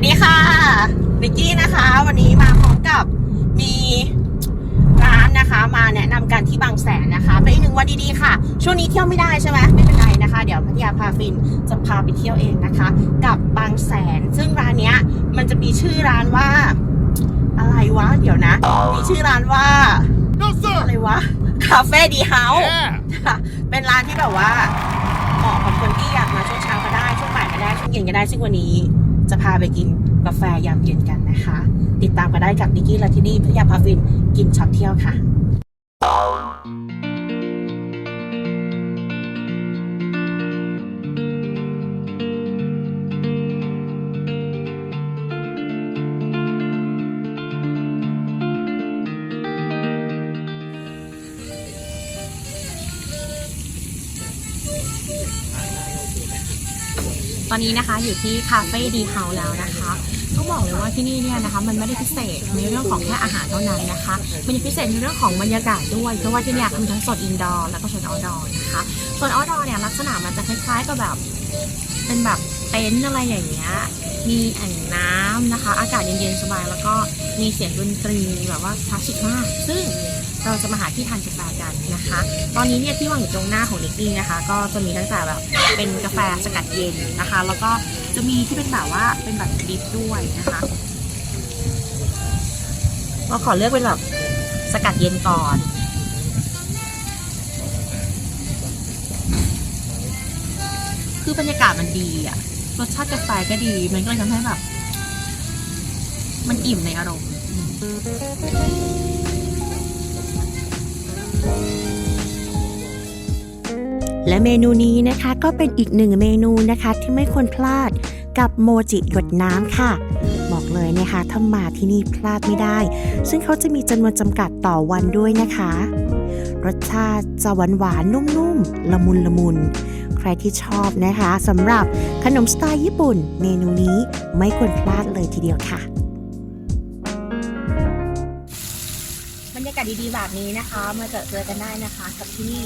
สดีค่ะนิกกี้นะคะ วันนี้มาพร้อมกับมีร้านนะคะ มาแนะนำกันที่บางแสนนะคะเป็นอีกหนึ่งวันดีๆค่ะ ช่วงนี้เที่ยวไม่ได้ใช่ไหมไม่เป็นไรนะคะ เดี๋ยวพัทยาพาฟินจะพาไปเที่ยวเองนะคะ กับบางแสน ซึ่งร้านเนี้ยมันจะมีชื่อร้านว่า อะไรวะ เดี๋ยวนะ มีชื่อร้านว่า อะไรวะคาเฟ่ดีเฮาส์เป็นร้านที่แบบว่าเหมาะกับคนที่อยากมาช่วงเช้าก็ได้ช่วงบ่ายก็ได้ช่วงเย็นก็ได้ซึ่งวันนี้ จะพาไปกินกาแฟยามเย็นกันนะคะ ติดตามกันได้กับนิกกี้และที่นี่พัทยาพาฟินกินช็อปเที่ยวค่ะ ตอนนี้นะคะอยู่ที่คาเฟ่ดีเฮาแล้วนะคะต้องบอกเลยว่าที่นี่เนี่ยนะคะมันไม่ได้พิเศษในเรื่องของแค่อาหารเท่านั้นนะคะมันยังพิเศษในเรื่องของบรรยากาศด้วยเพราะว่าที่นี่ยมีทั้งโซนอินดอร์แล้วก็โซนเอาท์ดอร์นะคะโซนเอาท์ดอร์เนี่ยลักษณะมันจะคล้ายๆกับแบบเป็นแบบเต็นท์อะไรอย่างเงี้ยมีแอ่งน้ำนะคะ อากาศเย็นๆสบายแล้วก็มีเสียงดนตรีแบบว่าคลาสสิกมาก ซึ่ง เราจะมาหาที่ทานกาแฟกันนะคะ ตอนนี้เนี่ยที่วางอยู่ตรงหน้าของนิกกี้นะคะ ก็จะมีตั้งแต่แบบเป็นกาแฟสกัดเย็นนะคะ แล้วก็จะมีที่เป็นแบบว่าเป็นแบบดริฟด้วยนะคะเราขอเลือกเป็นแบบสกัดเย็นก่อนคือบรรยากาศมันดีอะรสชาติกาแฟก็ดี มันก็เลยทำให้แบบ มันอิ่มในอารมณ์ และเมนูนี้นะคะก็เป็นอีกหนึ่งเมนูนะคะที่ไม่ควรพลาดกับโมจิหยดน้ำค่ะ บอกเลยนะคะถ้ามาที่นี่พลาดไม่ได้ ซึ่งเขาจะมีจำนวนจำกัดต่อวันด้วยนะคะ รสชาติจะหวานหวานนุ่มๆ ละมุนละมุน ใครที่ชอบนะคะสำหรับขนมสไตล์ญี่ปุ่น เมนูนี้ไม่ควรพลาดเลยทีเดียวค่ะบรรยากาศดีๆแบบนี้นะคะ มาเจอเจอกันได้นะคะกับที่นี่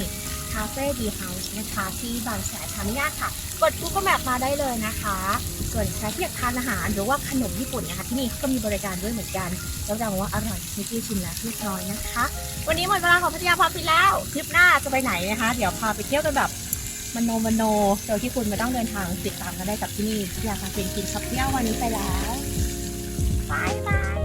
คาเฟ่ดีเฮาส์นะคะที่บางแสนทามิยาค่ะ กด Google Map มาได้เลยนะคะ ส่วนใครที่อยากทานอาหารหรือว่าขนมญี่ปุ่นนะคะที่นี่ก็มีบริการด้วยเหมือนกันแล้วดังว่าอร่อยนิกกี้ชิมแล้วเรียบร้อยนะคะ วันนี้หมดเวลาของพัทยาพาไปแล้ว คลิปหน้าจะไปไหนนะคะ เดี๋ยวพาไปเที่ยวกันแบบมโนมโนโดยที่คุณไม่ต้องเดินทางติดตามกันได้กับที่นี่พัทยาพาไปกินช็อปเที่ยววันนี้ไปแล้วบายบาย